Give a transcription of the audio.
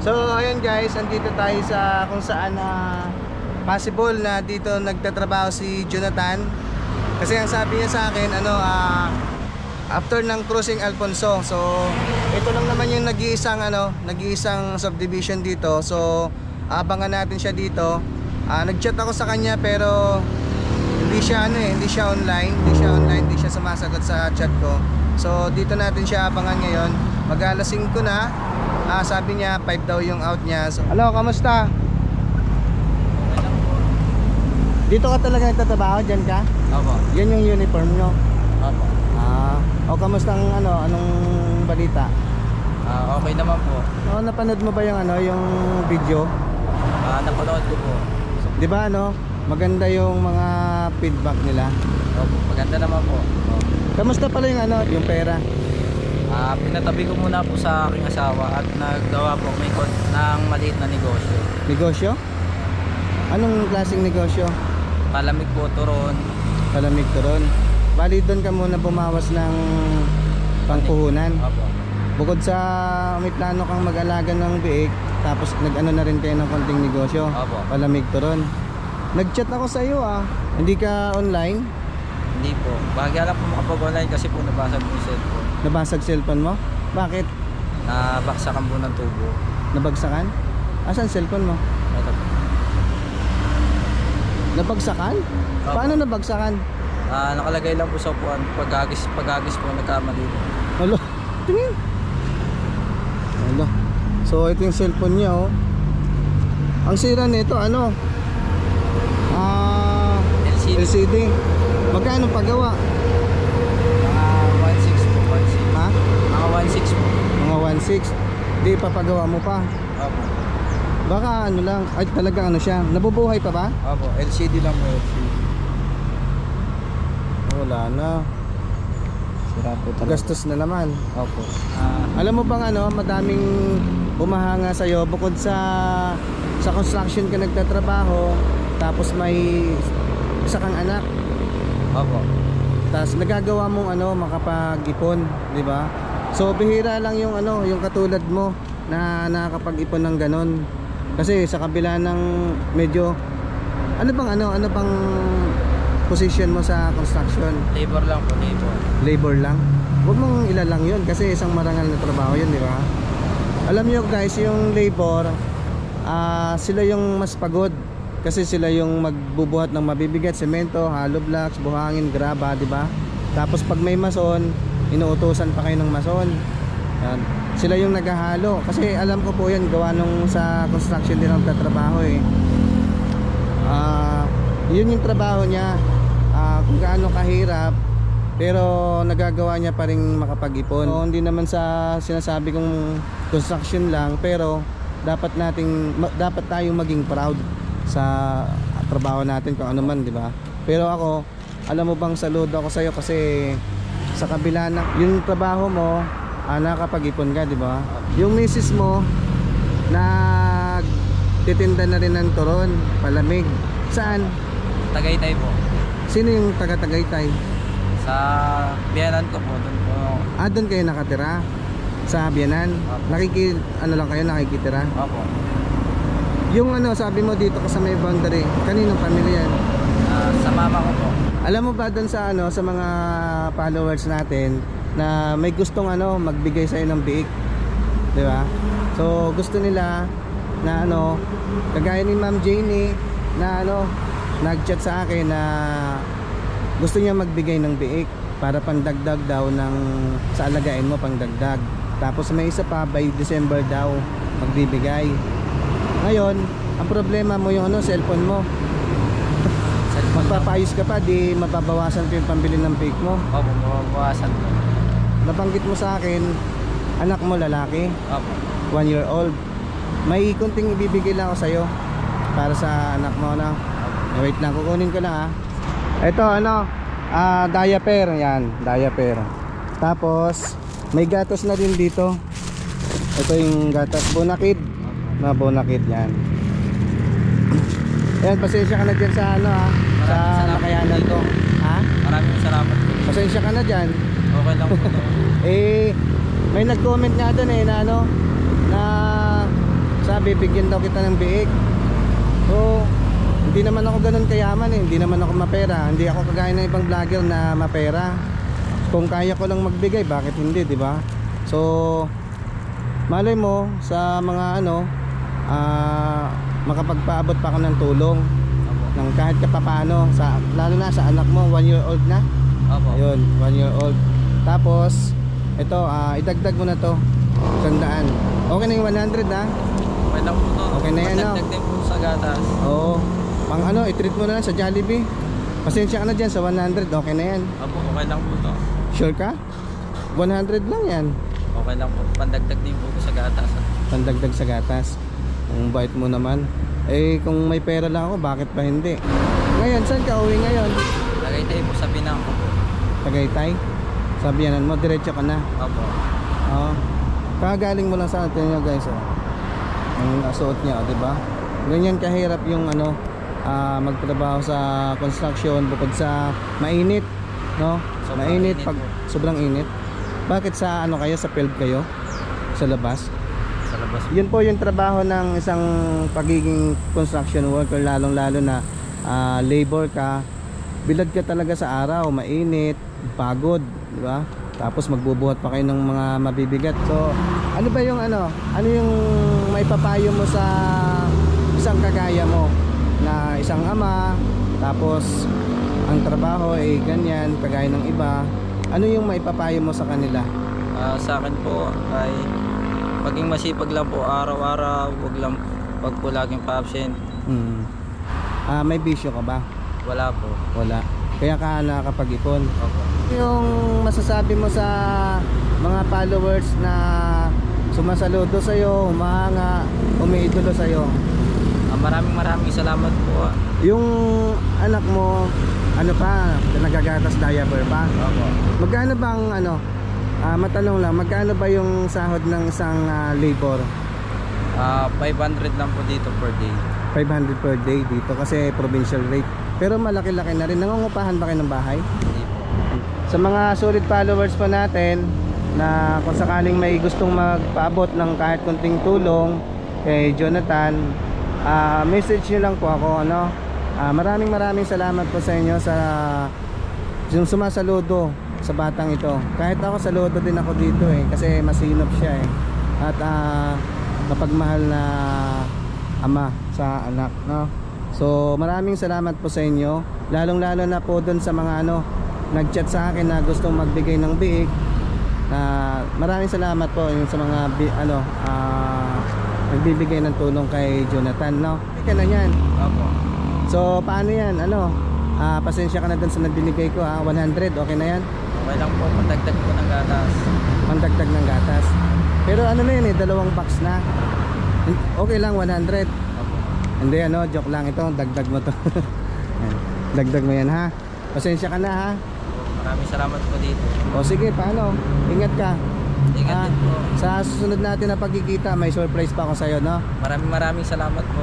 So, ayun guys, andito tayo sa kung saan na possible na dito nagtatrabaho si Jonathan. Kasi ang sabi niya sa akin, ano, ah, after ng cruising Alfonso. So, ito lang naman yung nag-iisang ano, nag-iisang subdivision dito. So, abangan natin siya dito. Ah, nag-chat ako sa kanya pero hindi siya ano eh, hindi siya online, hindi siya online, hindi siya sumasagot sa chat ko. So, dito natin siya abangan ngayon. Mag-alas 5 na. Ah, sabi niya 5 daw yung out niya. So, hello, kamusta? Dito ka talaga nagtatrabaho, diyan ka? Opo. Yan yung uniform nyo. Opo. Ah, o kamusta ang ano, anong balita? Ah, okay naman po. O napanood mo ba yung ano, yung video? Ah, napanood ko po. 'Di ba ano? Maganda yung mga feedback nila. Opo, maganda naman po. Kamusta pala yung ano, yung pera? Ah, pinatabi ko muna po sa aking asawa at naggawa po may ng maliit na negosyo. Negosyo? Anong klaseng negosyo? Palamig po turon. Palamig turon. Bali doon ka muna bumawas ng pangpuhunan. Opo. Bukod sa may plano kang mag-alaga ng biik, tapos nag-ano na rin kayo ng konting negosyo. Opo. Palamig turon. Nag-chat ako sa iyo ah. Hindi ka online? Hindi po. Bahagya lang po makapag-online kasi po nabasag po yung cellphone. Nabasag cellphone mo? Bakit? Nabaksakan po ng tubo. Nabagsakan? Asan cellphone mo? Ito po. Nabagsakan? Opo. Paano nabagsakan? Ah, nakalagay lang po sa upuan. Pagagis, pagagis po nagkamali. Alo, tingin. Alo. So ito yung cellphone niya oh. Ang sira nito ano? Ah, LCD. LCD. Magkano pagawa? Mga 1.6 po. 1.6. Ha? Mga 1.6 po. Mga 1.6. Di papagawa mo pa. Opo. Baka ano lang, ay talagang ano siya. Nabubuhay pa ba? Opo. LCD lang po. LCD. Wala na. Sira po Gastos na naman. Opo. Ah, Alam mo bang ano, madaming humahanga sa iyo bukod sa sa construction ka nagtatrabaho, tapos may isa kang anak, opo. tapos nagagawa mong ano makapag-ipon, di ba? So bihira lang yung ano, yung katulad mo na nakakapag-ipon ng ganon. Kasi sa kabila ng medyo ano bang ano, ano bang position mo sa construction? Labor lang po, labor. labor lang. Huwag mong ilalang yun kasi isang marangal na trabaho yun, di ba? Alam niyo guys, yung labor, ah sila yung mas pagod. Kasi sila yung magbubuhat ng mabibigat, semento, hollow blocks, buhangin, graba, di ba? Tapos pag may mason, inuutosan pa kayo ng mason. Yan. Sila yung naghahalo. Kasi alam ko po yan, gawa nung sa construction din ang tatrabaho eh. Ah, yun yung trabaho niya. Ah, kung gaano kahirap, pero nagagawa niya pa rin makapag-ipon. So, hindi naman sa sinasabi kong construction lang, pero dapat nating dapat tayong maging proud sa trabaho natin kung ano man, di ba? Pero ako, alam mo bang saludo ako sa iyo kasi sa kabila ng yung trabaho mo, ah, nakakapag-ipon ka, di ba? Yung misis mo nag titinda na rin ng turon, palamig. Saan? Tagaytay po. Sino yung taga Tagaytay? Sa biyanan ko po, doon po. Ah, doon kayo nakatira? Sa Bianan? Opo. Nakiki, ano lang kayo, nakikitira? Opo. Yung ano, sabi mo dito ka sa may boundary, kaninong pamilya yan? Ah, sa mama ko po. Alam mo ba doon sa ano, sa mga followers natin na may gustong ano, magbigay sa'yo ng biik? Di ba? So, gusto nila na ano, kagaya ni Ma'am Janie na ano, nag-chat sa akin na gusto niya magbigay ng biik para pandagdag daw ng sa alagain mo pangdagdag. Tapos may isa pa by December daw magbibigay. Ngayon, ang problema mo yung ano, cellphone mo. Cellphone. Magpapaayos ka pa, di mababawasan ko yung pambili ng biik mo. Opo, mababawasan po. Nabanggit mo sa akin, anak mo lalaki, Opo. one year old. May kunting ibibigay lang ako sa'yo para sa anak mo na. Eh, wait lang, kukunin ko lang ah. Ito ano, ah diaper, yan, diaper. Tapos, may gatos na din dito. Ito yung gatas, bonakid. Na bonakid yan. Ayan, pasensya ka na dyan sa ano ah, sa nakayanan ko. Ha? Maraming salamat. Pasensya ka na dyan. Okay lang po. to. Eh, may nag-comment nga doon eh na ano, na bibigyan daw kita ng biik. So, hindi naman ako ganun kayaman eh. Hindi naman ako mapera. Hindi ako kagaya ng ibang vlogger na mapera. Kung kaya ko lang magbigay, bakit hindi, di ba? So, malay mo sa mga ano, ah, makapagpaabot pa ako ng tulong Opo. ng kahit kapapano sa lalo na sa anak mo, one year old na. Opo. Ayun, one year old. Tapos, ito, ah, idagdag mo na to. Sandaan. Okay na yung 100 na. Okay lang po to. Okay na yan, no? Din po sa gatas. Oo. Pang ano, i-treat mo na lang sa Jollibee. Pasensya ka na dyan sa 100. Okay na yan. Opo, okay lang po to. Sure ka? 100 lang yan. Okay lang po. Pandagdag din po sa gatas. Pandagdag sa gatas. Ang bait mo naman. Eh, kung may pera lang ako, bakit pa hindi? Ngayon, saan ka uwi ngayon? Lagay tayo po sa pinang. Tagaytay? Sabihanan mo, diretso ka na. Opo. Oo. Kagaling mo lang sa atin nyo guys. Oh. Ang suot niya, oh, di ba? Ganyan kahirap yung ano, ah, magtrabaho sa construction bukod sa mainit, no? Sobrang mainit init pag po. sobrang init. Bakit sa ano kayo sa field kayo? Sa labas? Sa labas. Yun po yung trabaho ng isang pagiging construction worker lalong-lalo na ah, labor ka. Bilad ka talaga sa araw, mainit, pagod, di ba? Tapos magbubuhat pa kayo ng mga mabibigat. So, ano ba yung ano? Ano yung may papayo mo sa isang kagaya mo na isang ama tapos ang trabaho ay ganyan kagaya ng iba ano yung maipapayo mo sa kanila Ah, sa akin po ay maging masipag lang po araw-araw. Huwag lang wag po laging pa-absent. Hmm. Ah, may bisyo ka ba? Wala po. Wala. Kaya ka nakakapag-ipon. Opo. Yung masasabi mo sa mga followers na sumasaludo sa iyo, humahanga, umiidolo sa iyo. Ah, maraming maraming salamat po. ah. Yung anak mo, ano pa, nagagatas diaper pa. Opo. Magkano bang ano? Ah, matanong lang, magkano ba yung sahod ng isang ah, labor? Ah, 500 lang po dito per day. 500 per day dito kasi provincial rate. Pero malaki-laki na rin. Nangungupahan ba kayo ng bahay? Hindi po. Sa mga solid followers po natin na kung sakaling may gustong magpaabot ng kahit kunting tulong kay Jonathan, ah, message nyo lang po ako ano. Ah, maraming maraming salamat po sa inyo sa yung sumasaludo sa batang ito. Kahit ako saludo din ako dito eh kasi masinop siya eh. At ah, mapagmahal na ama sa anak, no? So, maraming salamat po sa inyo. Lalong-lalo na po doon sa mga ano nag-chat sa akin na gustong magbigay ng biik. Na maraming salamat po yung sa mga bi- ano ah, nagbibigay ng tulong kay Jonathan, no? Ika na yan. Opo. So, paano yan? Ano? Ah, pasensya ka na doon sa nagbinigay ko, ha? 100, okay na yan? Okay lang po. Pandagdag po ng gatas. Pangdagdag ng gatas. Pero ano na yun eh, dalawang box na. Okay lang, 100. Opo. Hindi ano, joke lang ito, dagdag mo to. Dagdag mo yan ha. Pasensya ka na ha. Maraming salamat po dito. O sige, paano? Ingat ka. Ingat Ah, din po. Sa susunod natin na pagkikita, may surprise pa ako sa'yo, no? Maraming maraming salamat po.